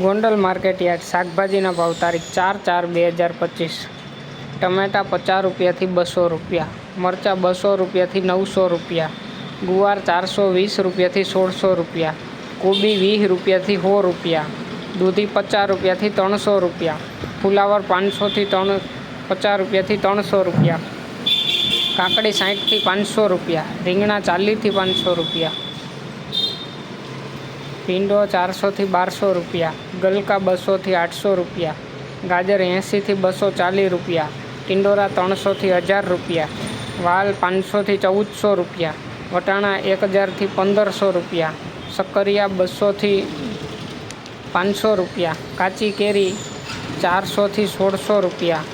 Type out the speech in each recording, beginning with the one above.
Gondal market yard, શાકભાજીના ભાવ, તારીખ ચાર ચાર બે હજાર પચીસ. ટમેટાં પચાસ રૂપિયાથી બસો રૂપિયા, મરચાં બસો રૂપિયાથી નવસો રૂપિયા, ગુવાર ચારસો વીસ રૂપિયાથી સોળસો રૂપિયા, કોબી વીસ રૂપિયાથી સો રૂપિયા, દૂધી પચાસ રૂપિયાથી ત્રણસો રૂપિયા, ફુલાવર પાંચસોથી ત્રણ, પચાસ રૂપિયાથી ત્રણસો રૂપિયા, કાકડી સાઠથી પાંચસો રૂપિયા, રીંગણા ચાલીસથી પાંચસો રૂપિયા ભીંડો ચારસોથી બારસો રૂપિયા, ગલકા બસોથી આઠસો રૂપિયા, ગાજર એંશીથી બસો ચાલીસ રૂપિયા, ટિંડોરા ત્રણસોથી હજાર રૂપિયા, વાલ પાંચસોથી ચૌદસો રૂપિયા, વટાણા એક હજારથી પંદરસો રૂપિયા શક્કરિયા બસોથી પાંચસો રૂપિયા, કાચી કેરી ચારસોથી સોળસો રૂપિયા,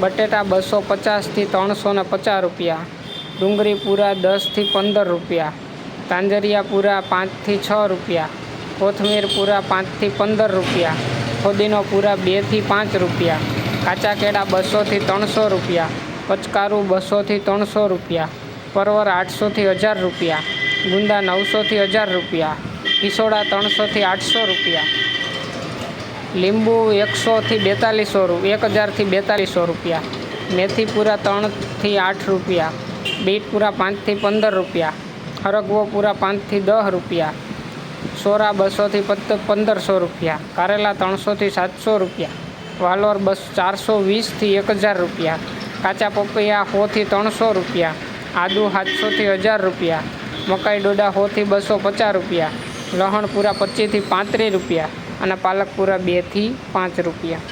બટેટા બસો પચાસથી ત્રણસો ને પચાસ રૂપિયા, ડુંગળી પૂરા દસથી પંદર રૂપિયા, તાંજરિયા પૂરા પાંચથી છ રૂપિયા કોથમીર પૂરા પાંચથી પંદર રૂપિયા, ફુદીનો પૂરા બેથી પાંચ રૂપિયા, કાચા કેળા બસોથી ત્રણસો રૂપિયા, પચકારું બસોથી ત્રણસો રૂપિયા, પરવર આઠસોથી હજાર રૂપિયા, ગુંદા નવસોથી હજાર રૂપિયા કિસોડા ત્રણસોથી આઠસો રૂપિયા, લીંબુ એકસોથી બેતાલીસો રૂ, એક હજારથી બેતાલીસો રૂપિયા, મેથી પૂરા ત્રણથી આઠ રૂપિયા, બીટ પૂરા પાંચથી પંદર રૂપિયા, હરગવો પૂરા પાંચથી દસ રૂપિયા સોરા બસોથી પંદરસો રૂપિયા, કારેલા ત્રણસોથી સાતસો રૂપિયા, વાલોર બસ ચારસો વીસથી એક હજાર રૂપિયા, કાચા પપૈયા સોથી ત્રણસો રૂપિયા, આદુ સાતસોથી હજાર રૂપિયા, મકાઈ ડોડા સોથી બસો પચાસ રૂપિયા, લહણપુરા પચીસથી પાંત્રીસ રૂપિયા અને પાલકપુરા બેથી પાંચ રૂપિયા.